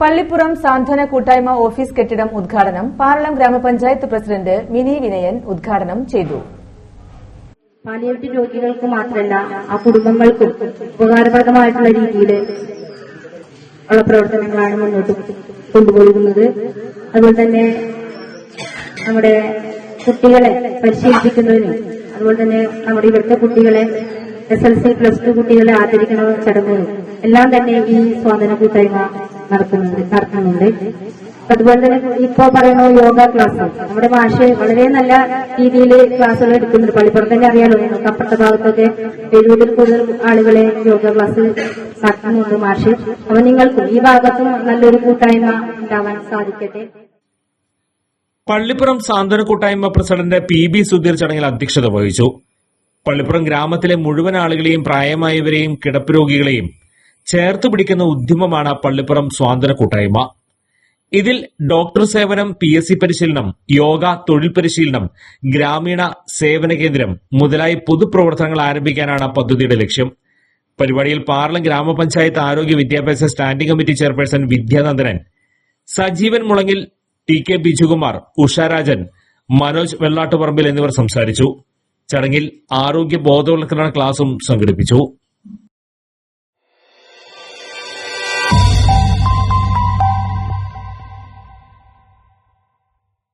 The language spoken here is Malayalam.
പള്ളിപ്പുറം സാന്ത്വന കൂട്ടായ്മ ഓഫീസ് കെട്ടിടം ഉദ്ഘാടനം പാറളം ഗ്രാമപഞ്ചായത്ത് പ്രസിഡന്റ് മിനി വിനയൻ ഉദ്ഘാടനം ചെയ്തു. പാലിയേറ്റീവ് രോഗികൾക്ക് മാത്രമല്ല ആ കുടുംബങ്ങൾക്കും ഉപകാരപ്രദമായിട്ടുള്ള രീതിയിൽ ഉള്ള പ്രവർത്തനങ്ങളാണ് മുന്നോട്ട് കൊണ്ടുപോകുന്നത് അതുപോലെ തന്നെ നമ്മുടെ കുട്ടികളെ പരിശീലിപ്പിക്കുന്നതിനും അതുപോലെ തന്നെ നമ്മുടെ ഇവിടുത്തെ കുട്ടികളെ S L C plus two കുട്ടികളെ ആദരിക്കുന്ന ചടങ്ങുകളും എല്ലാം തന്നെ ഈ സ്വാതന്ത്ര്യ കൂട്ടായ്മ നടക്കുന്നുണ്ട് നടത്തുന്നുണ്ട് അതുപോലെ തന്നെ ഇപ്പോ പറയുന്ന യോഗ ക്ലാസ് നമ്മുടെ മാഷ് വളരെ നല്ല രീതിയിൽ ക്ലാസ്സുകൾ എടുക്കുന്നുണ്ട്. പള്ളിപ്പുറത്ത് തന്നെ അറിയാലോ അപ്പുറത്തെ ഭാഗത്തൊക്കെ എഴുപതിൽ കൂടുതൽ ആളുകളെ യോഗ ക്ലാസ് നടത്തുന്നുണ്ട് മാഷ്. അപ്പൊ നിങ്ങൾക്കും ഈ ഭാഗത്തും നല്ലൊരു കൂട്ടായ്മ ഉണ്ടാവാൻ സാധിക്കട്ടെ. പള്ളിപ്പുറം സാന്ത്വന കൂട്ടായ്മ പ്രസിഡന്റ് പി ബി സുധീർ ചടങ്ങിൽ അധ്യക്ഷത വഹിച്ചു. പള്ളിപ്പുറം ഗ്രാമത്തിലെ മുഴുവൻ ആളുകളെയും പ്രായമായവരെയും കിടപ്പ് രോഗികളെയും ചേർത്ത് പിടിക്കുന്ന ഉദ്യമമാണ് പള്ളിപ്പുറം സ്വാതന്ത്ര്യ കൂട്ടായ്മ. ഇതിൽ ഡോക്ടർ സേവനം പി എസ് സി പരിശീലനം യോഗ തൊഴിൽ പരിശീലനം ഗ്രാമീണ സേവന കേന്ദ്രം മുതലായ പൊതുപ്രവർത്തനങ്ങൾ ആരംഭിക്കാനാണ് പദ്ധതിയുടെ ലക്ഷ്യം. പരിപാടിയിൽ പാർലം ഗ്രാമപഞ്ചായത്ത് ആരോഗ്യ വിദ്യാഭ്യാസ standing committee chairperson Vidyanandanan Sajeevan Mulangil T K Bijukumar Usharajan Manoj Vellattuparambil എന്നിവർ സംസാരിച്ചു. ചടങ്ങിൽ ആരോഗ്യ ബോധവൽക്കരണ ക്ലാസും സംഘടിപ്പിച്ചു.